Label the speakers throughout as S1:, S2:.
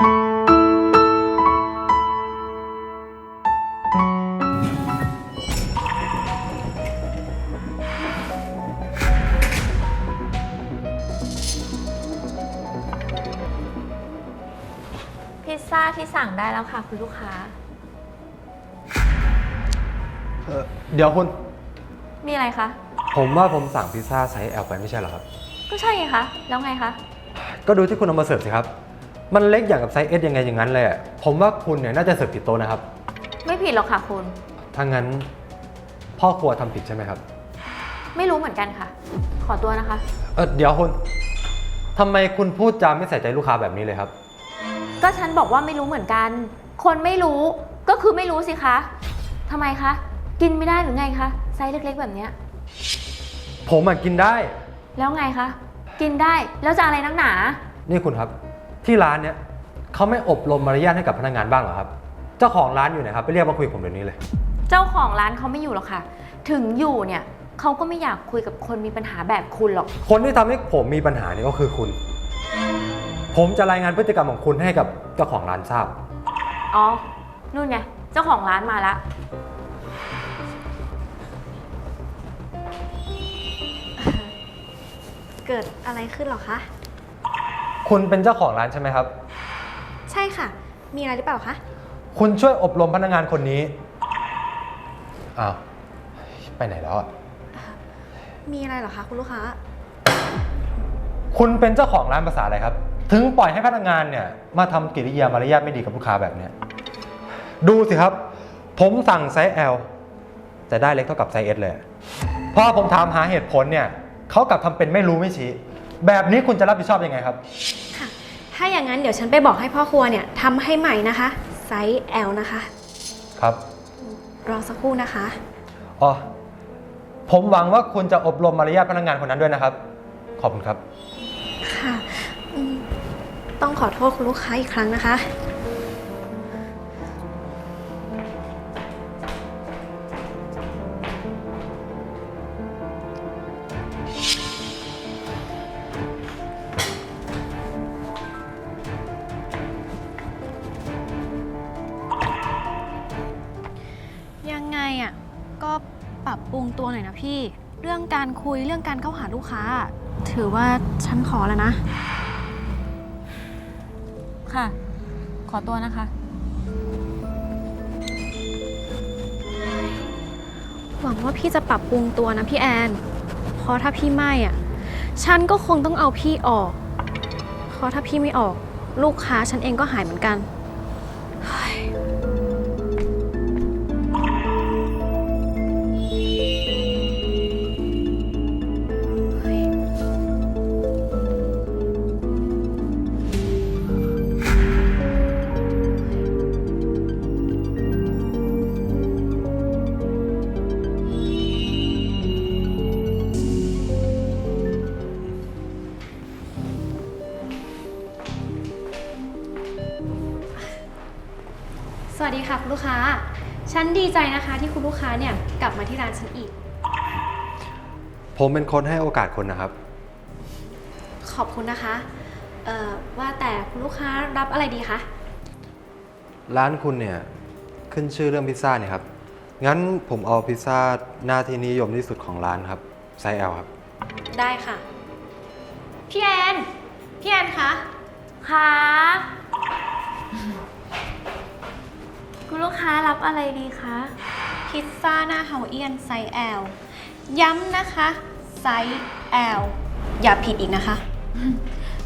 S1: พิซซ่าที่สั่งได้แล้วค่ะ คุณลูกค้า
S2: เอ่อเดี๋ยวคุณ
S1: มีอะไรคะ
S2: ผมว่าผมสั่งพิซซ่าไซส์ L ไปไม่ใช่เหรอครับ
S1: ก็ใช่ไงคะ แล้วไงคะ
S2: ก็ดูที่คุณเอามาเสิร์ฟสิครับ มันเล็กอย่างกับไซส์ S ยังไงอย่างนั้นเลยอะผมว่าคุณเนี่ยน่าจะเสิร์ฟผิดโต๊ะนะครับ
S1: ไม่ผิดหรอกค่ะคุณ
S2: ถ้างั้นพ่อครัวทำผิดใช่ไหมครับ
S1: ไม่รู้เหมือนกันค่ะ ขอตัวนะคะ
S2: เออเดี๋ยวคุณทำไมคุณพูดจาไม่ใส่ใจลูกค้าแบบนี้เลยครับ
S1: ก็ฉันบอกว่าไม่รู้เหมือนกัน คนไม่รู้ก็คือไม่รู้สิคะทำไมคะ กินไม่ได้หรือไงคะ ไซส์เล็กๆแบบเนี้ย
S2: ผมอะกินได้
S1: แล้วไงคะ กินได้ แล้วจะอะไรนักหนา
S2: นี่คุณครับ ที่ร้านเนี่ยเขาไม่อบรมมารยาทให้กับพนักงานบ้างเหรอครับ เจ้าของร้านอยู่ไหนครับไปเรียกมาคุยกับผมเดี๋ยวนี้เลย
S1: เจ้าของร้านเขาไม่อยู่หรอกค่ะ ถึงอยู่เนี่ยเขาก็ไม่อยากคุยกับคนมีปัญหาแบบคุณหรอก
S2: คนที่ทำให้ผมมีปัญหานี่ก็คือคุณ ผมจะรายงานพฤติกรรมของคุณให้กับเจ้าของร้านทราบ
S1: อ๋อ นู่นไง เจ้าของร้านมาละ
S3: เกิดอะไรขึ้นเหรอคะ
S2: คุณเป็นเจ้าของร้านใช่ไหมครับ
S3: ใช่ค่ะ มีอะไรหรือเปล่าคะ
S2: คุณช่วยอบรมพนักงานคนนี้ อ้าว ไปไหนแล้วอะ
S3: มีอะไรเหรอคะคุณลูกค้า
S2: คุณเป็นเจ้าของร้านภาษาอะไรครับ ถึงปล่อยให้พนักงานเนี่ย มาทำกิริยามารยาทไม่ดีกับลูกค้าแบบเนี้ย ดูสิครับ ผมสั่งไซส์ L แต่ได้เล็กเท่ากับไซส์ S เลย พอผมถามหาเหตุผลเนี่ย เขากลับทำเป็นไม่รู้ไม่ชี้ แบบนี้คุณจะรับผิดชอบยังไงครับ
S3: ค่ะ ถ้าอย่างนั้นเดี๋ยวฉันไปบอกให้พ่อครัวเนี่ยทำให้ใหม่นะคะ ไซส์ L นะคะ
S2: ครับ
S3: รอสักครู่นะคะ
S2: อ๋อ ผมหวังว่าคุณจะอบรมมารยาทพนักงานคนนั้นด้วยนะครับ ขอบคุณครับ
S3: ค่ะอืมต้องขอโทษคุณลูกค้าอีกครั้งนะคะ รับปรุงตัวหน่อยนะพี่ เรื่องการคุยเรื่องการเข้าหาลูกค้า ถือว่าฉันขอแล้วนะ
S1: ค่ะ ขอตัวนะคะ
S3: หวังว่าพี่จะปรับปรุงตัวนะพี่แอน เพราะถ้าพี่ไม่อะ ฉันก็คงต้องเอาพี่ออก เพราะถ้าพี่ไม่ออก ลูกค้าฉันเองก็หายเหมือนกัน ค่ะคุณลูกค้า ฉันดีใจนะคะที่คุณลูกค้าเนี่ยกลับมาที่ร้านฉันอีก
S2: ผมเป็นคนให้โอกาสคนนะครับ
S3: ขอบคุณนะคะ เอ่อว่าแต่คุณลูกค้ารับอะไรดีคะ
S2: ร้านคุณเนี่ยขึ้นชื่อเรื่องพิซซ่าเนี่ยครับ งั้นผมเอาพิซซ่าหน้าที่นิยมที่สุดของร้านครับไซส์ L ครับ
S3: ได้ค่ะ พี่แอน พี่แอนคะ
S1: ค่ะ คุณลูกค้ารับอะไรดีคะ
S3: พิซซ่าหน้าเฮาเอียนไซส์ L ย้ำนะคะไซส์ L อย่าผิดอีกนะคะ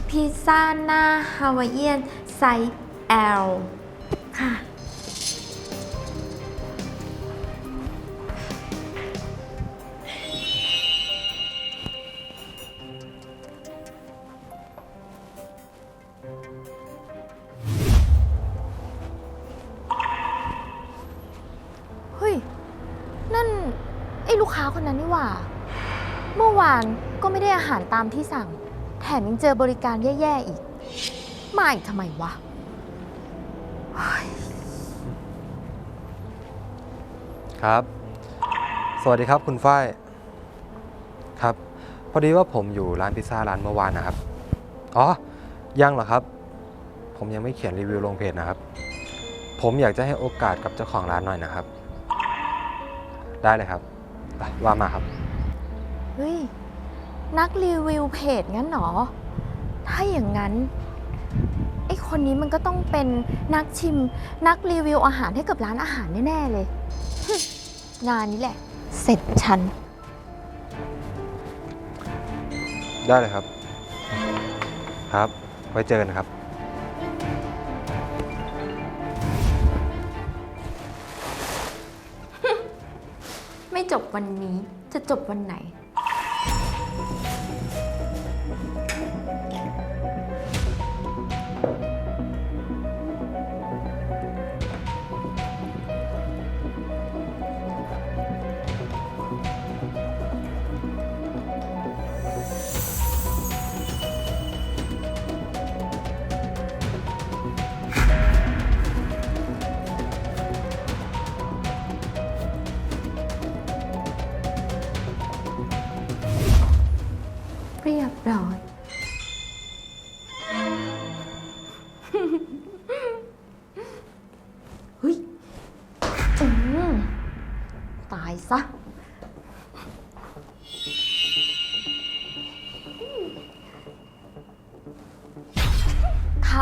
S1: พิซซ่าหน้าฮาวายเอียนไซส์ L ค่ะ ลูกค้าคนนั้นนี่หว่า เมื่อวานก็ไม่ได้อาหารตามที่สั่ง แถมยังเจอบริการแย่ๆอีก มาอีกทำไมวะเฮ้ย
S2: ครับ สวัสดีครับคุณฝ้าย ครับ พอดีว่าผมอยู่ร้านพิซซ่าร้านเมื่อวานนะครับ อ๋อ ยังเหรอครับ ผมยังไม่เขียนรีวิวลงเพจนะครับ ผมอยากจะให้โอกาสกับเจ้าของร้านหน่อยนะครับ ได้เลยครับ ไปว่ามาครับ
S1: เฮ้ย นักรีวิวเพจงั้นเหรอ ถ้าอย่างนั้น ไอ้คนนี้มันก็ต้องเป็นนักชิม นักรีวิวอาหารให้กับร้านอาหารแน่ๆเลยฮึงานนี้แหละ เสร็จฉัน
S2: ได้เลยครับ ครับ ไว้เจอกันครับ
S1: วันนี้จะจบวันไหน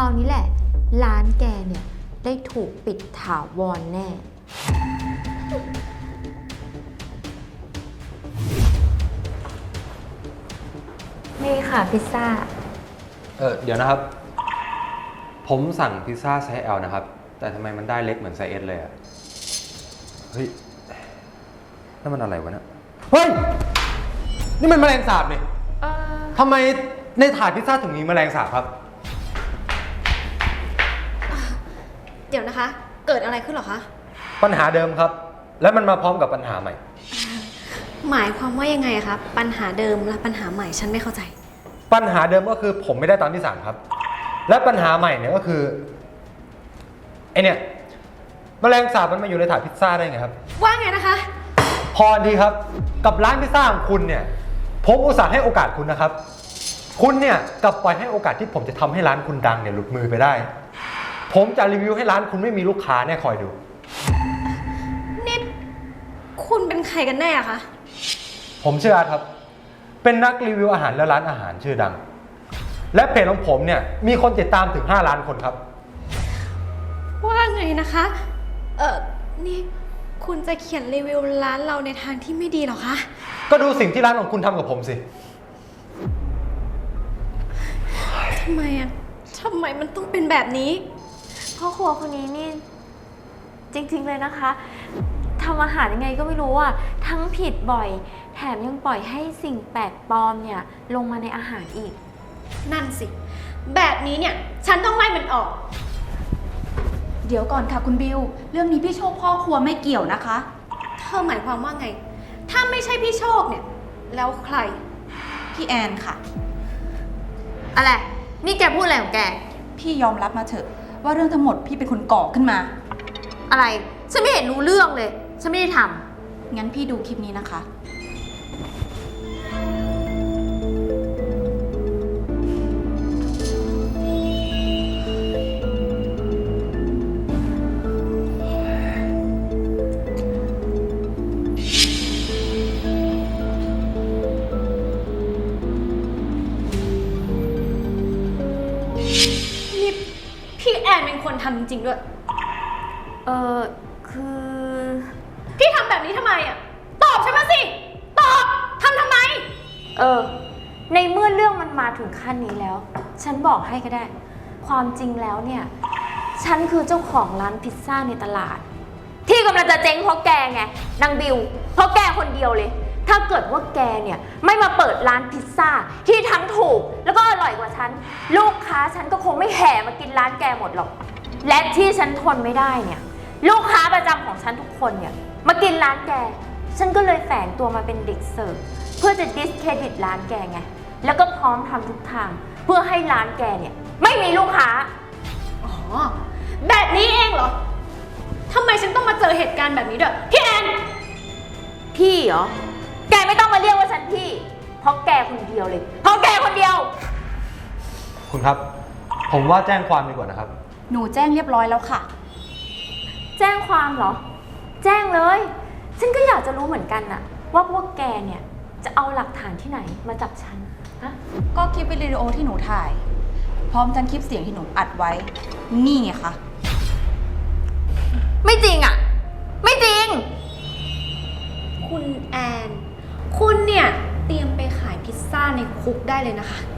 S1: าวนี้แหละ ร้านแกเนี่ย ได้ถูกปิดถาวรแน่ นี่ค่ะพิซซ่า
S2: เออเดี๋ยวนะครับ ผมสั่งพิซซ่าไซส์ L นะครับ แต่ทำไมมันได้เล็กเหมือนไซส์ S เลยอะเฮ้ยนั่นมันอะไรวะเนี่ยเฮ้ย นี่มันแมลงสาบนี่
S1: เออ
S2: ทำไมในถาดพิซซ่าถึงมีแมลงสาบครับ
S3: เดี๋ยวนะคะ เกิดอะไรขึ้นเหรอคะ
S2: ปัญหาเดิมครับ แล้วมันมาพร้อมกับปัญหาใหม่
S3: หมายความว่ายังไงอะครับปัญหาเดิมและปัญหาใหม่ฉันไม่เข้าใจ
S2: ปัญหาเดิมก็คือผมไม่ได้ตามที่สั่งครับ และปัญหาใหม่เนี่ยก็คือไอเนี่ยแมลงสาบมันมาอยู่ในถาดพิซซ่าได้ไงครับ
S3: ว่าไงนะคะ
S2: พอดีครับ กับร้านพิซซ่าของคุณเนี่ยผมอุตส่าห์ให้โอกาสคุณนะครับ คุณเนี่ยกลับปล่อยให้โอกาสที่ผมจะทำให้ร้านคุณดังเนี่ยหลุดมือไปได้ ผมจะรีวิวให้ร้านคุณไม่มีลูกค้าเนี่ยคอยดู
S3: นี่คุณเป็นใครกันแน่อะคะ
S2: ผมชื่ออาร์ตครับ เป็นนักรีวิวอาหารและร้านอาหารชื่อดัง และเพจของผมเนี่ยมีคนติดตามถึง 5 ล้านคนครับ
S3: ว่าไงนะคะ เออนี่คุณจะเขียนรีวิวร้านเราในทางที่ไม่ดีเหรอคะ
S2: ก็ดูสิ่งที่ร้านของคุณทำกับผมสิ
S3: ทำไมอะทำไมมันต้องเป็นแบบนี้
S1: พ่อครัวคนนี้นี่ จริงๆเลยนะคะทำอาหารยังไงก็ไม่รู้อะ ทั้งผิดบ่อย แถมยังปล่อยให้สิ่งแปลกปลอมเนี่ย ลงมาในอาหารอีก
S3: นั่นสิ แบบนี้เนี่ย ฉันต้องไล่มันออก
S4: เดี๋ยวก่อนค่ะคุณบิว เรื่องนี้พี่โชคพ่อครัวไม่เกี่ยวนะคะ
S3: เธอหมายความว่าไง ถ้าไม่ใช่พี่โชคเนี่ย แล้วใคร
S4: พี่แอนค่ะ
S1: อะไร นี่แกพูดอะไรของแก
S4: พี่ยอมรับมาเถอะ ว่าเรื่องทั้งหมดพี่เป็นคนก่อขึ้นมา
S1: อะไร ฉันไม่เห็นรู้เรื่องเลย ฉันไม่ได้ท
S4: งั้นพี่ดูคลิปนี้นะคะ
S3: อนเป็นคนทำจริงๆด้วยำ
S1: เออคือ
S3: พี่ทำแบบนี้ทำไมอะ ตอบฉันมาสิ ตอบทำทำไม
S1: เออ ในเมื่อเรื่องมันมาถึงขั้นนี้แล้ว ฉันบอกให้ก็ได้ ความจริงแล้วเนี่ย ฉันคือเจ้าของร้านพิซซ่าในตลาด ที่กำลังจะเจ๊งเพราะแกไงนางบิว เพราะแกคนเดียวเลย ถ้าเกิดว่าแกเนี่ยไม่มาเปิดร้านพิซซ่าที่ทั้งถูกแล้วก็อร่อยกว่าฉัน ลูกค้าฉันก็คงไม่แห่มากินร้านแกหมดหรอก และที่ฉันทนไม่ได้เนี่ย ลูกค้าประจำของฉันทุกคนเนี่ยมากินร้านแก ฉันก็เลยแฝงตัวมาเป็นเด็กเสิร์ฟเพื่อจะดิสเครดิตร้านแกไง แล้วก็พร้อมทำทุกทาง เพื่อให้ร้านแกเนี่ยไม่มีลูกค้า
S3: อ๋อ แบบนี้เองเหรอ ทำไมฉันต้องมาเจอเหตุการณ์แบบนี้ด้วย พี่แอน
S1: พี่เหรอ แกไม่ต้องมาเรียกว่าฉันพี่ เพราะแกคนเดียวเลย เพราะแกคนเดียว
S2: คุณครับผผมว่าแจ้งความดีกว่านะครับ
S4: หนูแจ้งเรียบร้อยแล้วค่ะ
S1: แจ้งความเหรอ แจ้งเลย ฉันก็อยากจะรู้เหมือนกันน่ะ ว่าพวกแกเนี่ยจะเอาหลักฐานที่ไหนมาจับฉันฮะ
S4: ก็คลิปวิดีโอที่หนูถ่าย พร้อมทั้งคลิปเสียงที่หนูอัดไว้ นี่ไงคะ
S1: ไม่จริงอะ ไม่จริง
S3: คุณแอน คุณเนี่ย เตรียมไปขายพิซซ่าใน คุกได้เลยนะคะ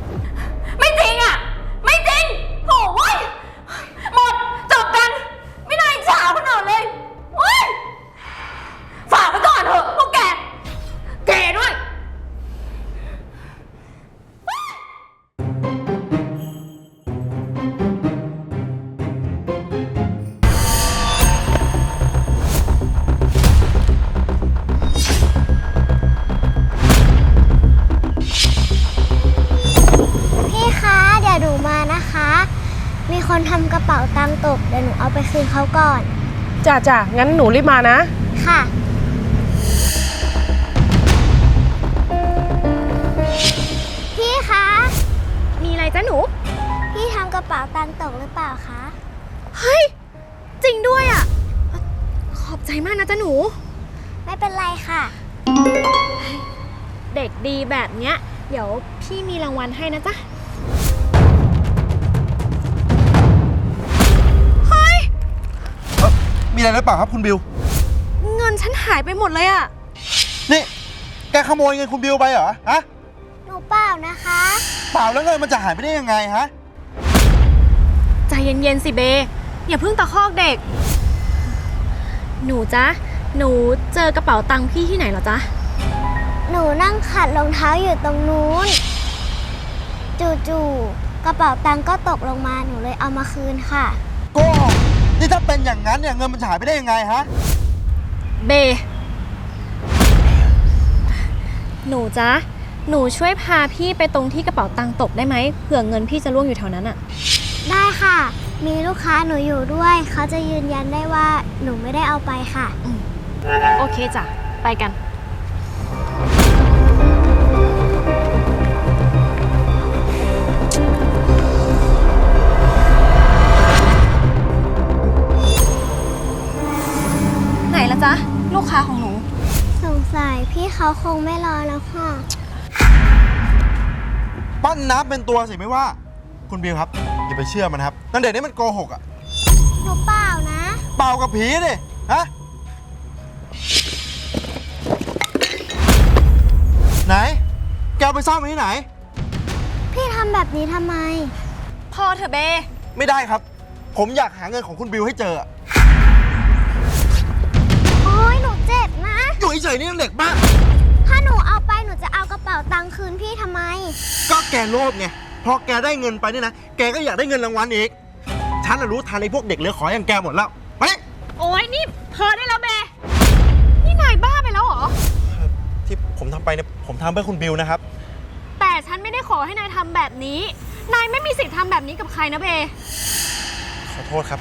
S5: ทำกระเป๋าตังค์ตกเดี๋ยวหนูเอาไปคืนเขาก่อน
S6: จ้าจ้างั้นหนูรีบมานะ
S5: ค่ะ พี่คะ
S3: มีอะไรจ้ะหนู
S5: พี่ทำกระเป๋าตังค์ตกหรือเปล่าคะ
S3: เฮ้ย จริงด้วยอะ ขอบใจมากนะจ๊ะหนู
S5: ไม่เป็นไรค่ะ
S3: เด็กดีแบบเนี้ย เดี๋ยวพี่มีรางวัลให้นะจ๊ะ
S7: อะไรหรือเปล่าครับคุณบิว
S3: เงินฉันหายไปหมดเลยอะ
S7: นี่ แกขโมยเงินคุณบิวไปเหรอ ฮะ
S5: หนูเปล่านะคะ
S7: เปล่าแล้วเงินมันจะหายไปได้ยังไงฮะ
S3: ใจเย็นๆสิเบ อย่าเพิ่งตะคอกเด็ก หนูจ๊ะ หนูเจอกระเป๋าตังค์พี่ที่ไหนเหรอจ๊ะ
S5: หนูนั่งขัดรองเท้าอยู่ตรงนู้น จู่ๆกระเป๋าตังค์ก็ตกลงมาหนูเลยเอามาคืนค่ะ
S7: โกหก นี่ถ้าเป็นอย่างนั้นเนี่ยเงินมันจะหายไปได้ยังไงฮะ
S3: เบ หนูจ๊ะ หนูช่วยพาพี่ไปตรงที่กระเป๋าตังค์ตกได้ไหมเผื่อเงินพี่จะล่วงอยู่แถวนั้นอะ
S5: ได้ค่ะ มีลูกค้าหนูอยู่ด้วย เขาจะยืนยันได้ว่าหนูไม่ได้เอาไปค่ะ
S3: โอเคจ้ะ ไปกันไหน
S5: เขาคงไม่รอแล้วค่ะ
S7: ปั้นน้ำเป็นตัวสิไม่ว่า คุณบิวครับ อย่าไปเชื่อมันครับนั่นเด็กนี่มันโกหกอะ
S5: หนูเปล่านะ
S7: เปล่ากับผีดิฮะไหน แกเอาไปซ่อนไว้ที่ไหน
S5: พี่ทำแบบนี้ทำไม
S3: พอเถอะเบ
S7: ไม่ได้ครับ ผมอยากหาเงินของคุณบิวให้เจออะ
S5: โอ้ยหนูเจ็บนะ
S7: อยู่เฉยๆนี่ยังเด็กบ้า
S5: ถ้าหนูเอา ไปหนูจะเอากระเป๋าตังค์คืนพี่ทำไม
S7: ก็แกโลภไง พอแกได้เงินไปเนี่ยนะ แกก็อยากได้เงินรางวัลอีก ฉันน่ะรู้ทันไอ้พวกเด็กเหลือขออย่างแกหมดแล้วไป
S3: โอ้ยนี่พอได้แล้วเบนี่นายบ้าไปแล้วเหรอ
S7: ที่ผมทำไปเนี่ยผมทำเพื่อคุณบิวนะครับ
S3: แต่ฉันไม่ได้ขอให้นายทำแบบนี้ นายไม่มีสิทธิ์ทำแบบนี้กับใครนะเบ
S7: ขอโทษครับ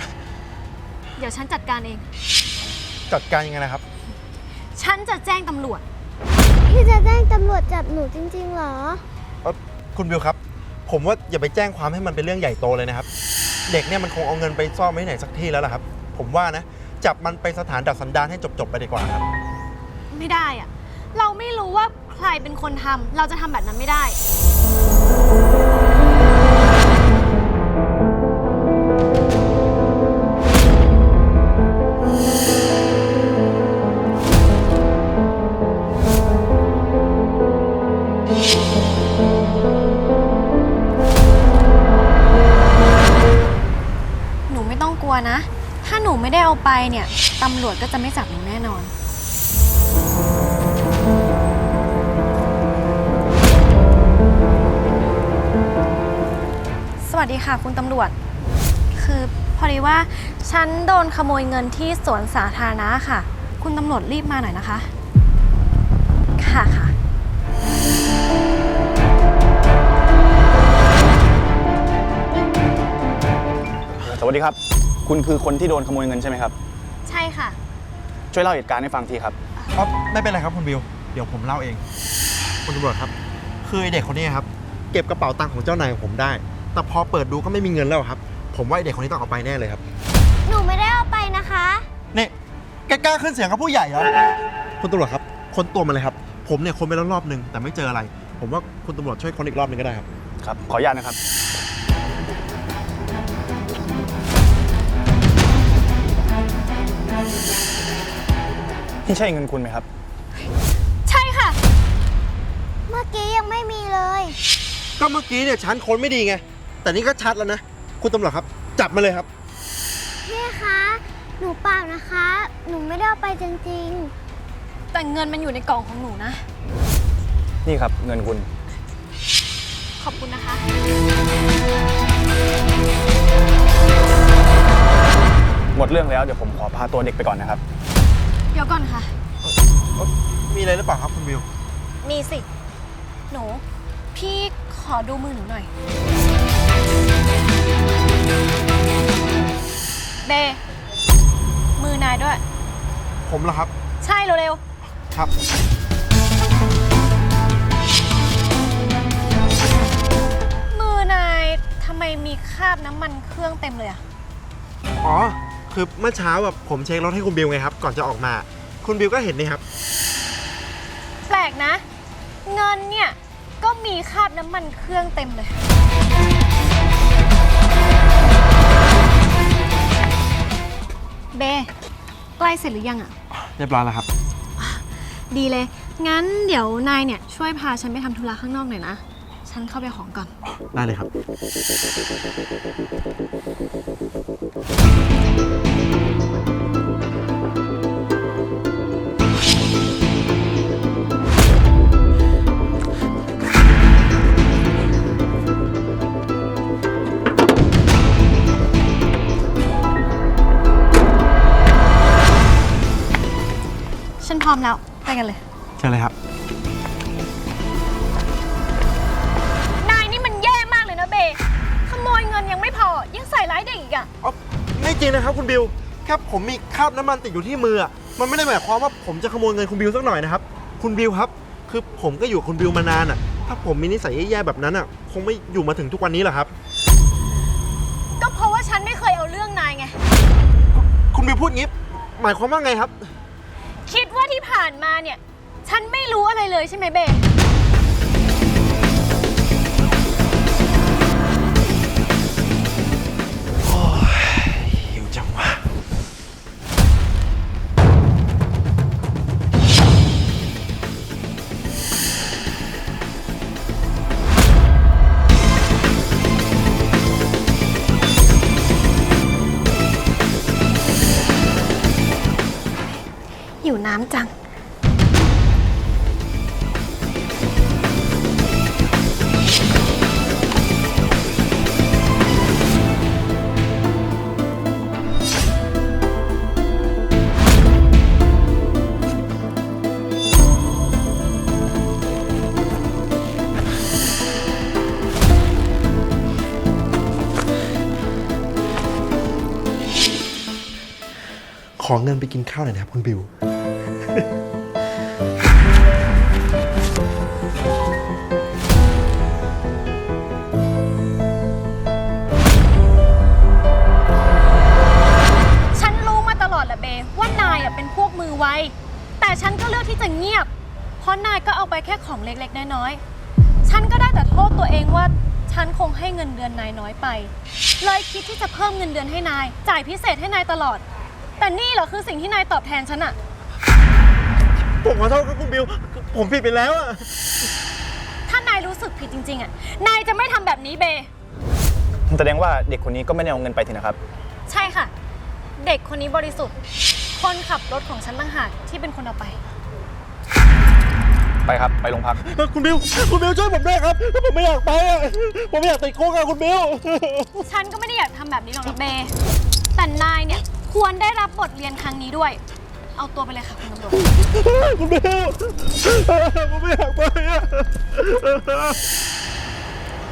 S3: เดี๋ยวฉันจัดการเอง
S7: จัดการยังไงนะครับ
S3: ฉันจะแจ้งตำรวจ
S5: พี่จะแจ้งตำรวจจับหนูจริงๆเหรอ
S7: เอ่อคุณบิวครับ ผมว่าอย่าไปแจ้งความให้มันเป็นเรื่องใหญ่โตเลยนะครับ เด็กเนี่ยมันคงเอาเงินไปซ่อนไว้ที่ไหนสักที่แล้วล่ะครับ ผมว่านะ จับมันไปสถานดัดสันดานให้จบๆไปดีกว่าครับ
S3: ไม่ได้อะเราไม่รู้ว่าใครเป็นคนทำเราจะทำแบบนั้นไม่ได้ ไปเนี่ยตำรวจก็จะไม่จับหนูแน่นอน สวัสดีค่ะคุณตำรวจ คือพอดีว่าฉันโดนขโมยเงินที่สวนสาธารณะค่ะ คุณตำรวจรีบมาหน่อยนะคะ ค่ะค่ะ
S8: สวัสดีครับ คุณคือคนที่โดนขโมยเงินใช่ไหมครับ
S3: ใช่ค่ะ
S8: ช่วยเล่าเหตุการณ์ให้ฟังทีครับ
S7: อ๋อไม่เป็นไรครับคุณบิว เดี๋ยวผมเล่าเอง คุณตำรวจครับ คือไอเด็กคนนี้ครับ เก็บกระเป๋าตังค์ของเจ้านายของผมได้ แต่พอเปิดดูก็ไม่มีเงินแล้วครับ ผมว่าไอ้เด็กคนนี้ต้องเอาไปแน่เลยครับ
S5: หนูไม่ได้เอาไปนะคะ
S7: นี่แกกล้าขึ้นเสียงกับผู้ใหญ่เหรอคุณตำรวจครับ คนตัวมันเลยครับ ผมเนี่ยคนไปแล้วรอบนึงแต่ไม่เจออะไร ผมว่าคุณตำรวจช่วยคนอีกรอบนึงก็ได้ครับ
S8: ครับ ขออนุญาตนะครับ นี่ใช่เงินคุณไหมครับ
S3: ใช่ค่ะ
S5: เมื่อกี้ยังไม่มีเลย
S7: ก็เมื่อกี้เนี่ยชั้นคนไม่ดีไง แต่นี่ก็ชัดแล้วนะ คุณตำรวจครับ จับมาเลยครับ
S5: แม่คะ หนูเปล่านะคะ หนูไม่ได้เอาไปจริง
S3: แต่เงินมันอยู่ในกล่องของหนูนะ
S8: นี่ครับเงินคุณ
S3: ขอบคุณนะคะ
S8: หมดเรื่องแล้วเดี๋ยวผมขอพาตัวเด็กไปก่อนนะครับ
S3: เดี๋ยวก่อนค่ะ
S7: มีอะไรหรือเปล่าครับคุณวิว
S3: มีสิ หนู พี่ขอดูมือหนูหน่อย เบ มือนายด้วย
S7: ผมเหรอครับ
S3: ใช่เร็ว
S7: ครับ
S3: ๆมือนายทำไมมีคราบน้ำมันเครื่องเต็มเลยอะ
S7: อ๋อ คือเมื่อเช้าแบบผมเช็ครถให้คุณบิวไงครับ ก่อนจะออกมา คุณบิวก็เห็นนี่ครับ
S3: แปลกนะ เงินเนี่ย ก็มีคราบน้ำมันเครื่องเต็มเลย เบใกล้เสร็จหรือยังอะ
S7: เรียบร้อยแล้วครับ
S3: ดีเลย งั้นเดี๋ยวนายเนี่ยช่วยพาฉันไปทำธุระข้างนอกหน่อยนะ ฉันเข้าไปเอาของก่อน
S7: ได้เลยครับ
S3: ฉันพร้อมแล้ว ไปกันเลย
S7: เชิญเลยครับ
S3: ร้ายเด็กอีกอะ
S7: อ๋อไม่จริงนะครับคุณบิวแค่ผมมีคราบน้ำมันติดอยู่ที่มืออะมันไม่ได้หมายความว่าผมจะขโมยเงินคุณบิวสักหน่อยนะครับ คุณบิวครับ คือผมก็อยู่กับคุณบิวมานานอะ ถ้าผมมีนิสัยแย่ๆแบบนั้นอะ คงไม่อยู่มาถึงทุกวันนี้หรอกครับ
S3: ก็เพราะว่าฉันไม่เคยเอาเรื่องนายไง
S7: คุณบิวพูดงี้ หมายความว่าไงครับ
S3: คิดว่าที่ผ่านมาเนี่ย ฉันไม่รู้อะไรเลยใช่ไหมเบ น้ำจัง
S7: ขอเงินไปกินข้าวหน่อยนะครับคุณบิว
S3: ฉันรู้มาตลอดแหละเบว่านายอะเป็นพวกมือไว แต่ฉันก็เลือกที่จะเงียบ เพราะนายก็เอาไปแค่ของเล็กๆ น้อยๆ ฉันก็ได้แต่โทษตัวเองว่า ฉันคงให้เงินเดือนนายน้อยไป เลยคิดที่จะเพิ่มเงินเดือนให้นาย จ่ายพิเศษให้นายตลอด แต่นี่เหรอคือสิ่งที่นายตอบแทนฉันอะ
S7: ผมขอโทษครับคุณบิว ผมผิดไปแล้วอะ
S3: ถ้านายรู้สึกผิดจริง ๆอะนายจะไม่ทำแบบนี้เบ
S8: แสดงว่าเด็กคนนี้ก็ไม่ได้เอาเงินไปทีนะครับ
S3: ใช่ค่ะ เด็กคนนี้บริสุทธิ์ คนขับรถของฉันต่างหากที่เป็นคนเอาไป
S8: ไปครับ ไปโรงพัก
S7: คุณบิว คุณบิวช่วยผมด้วยครับ ผมไม่อยากไปอะผมไม่อยากติดคุกอะคุณบิว
S3: ฉันก็ไม่ได้อยากทำแบบนี้หรอกนะเบ แต่นายเนี่ยควรได้รับบทเรียนครั้งนี้ด้วย เอาตัวไปเลยค่ะคุณตำรวจ
S7: คุณบิวผมไม่อยากไปอะ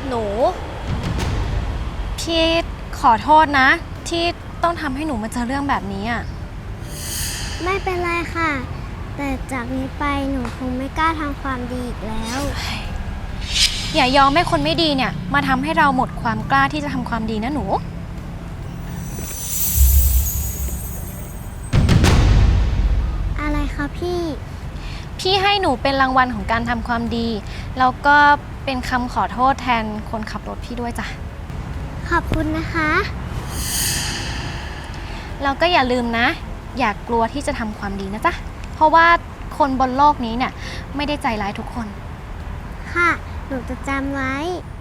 S3: หนู พี่ขอโทษนะ ที่ต้องทำให้หนูมาเจอเรื่องแบบนี้อะ
S5: ๆไม่เป็นไรค่ะ แต่จากนี้ไปหนูคงไม่กล้าทำความดีอีกแล้ว
S3: อย่ายอมให้คนไม่ดีเนี่ย มาทำให้เราหมดความกล้าที่จะทำความดีนะหนู
S5: คะพี่
S3: พี่ให้หนูเป็นรางวัลของการทำความดี แล้วก็เป็นคำขอโทษแทนคนขับรถพี่ด้วยจ้ะ
S5: ขอบคุณนะคะ
S3: แล้วก็อย่าลืมนะ อย่ากลัวที่จะทำความดีนะจ๊ะ เพราะว่าคนบนโลกนี้เนี่ยไม่ได้ใจร้ายทุกคน
S5: ค่ะ หนูจะจำไว้
S3: ค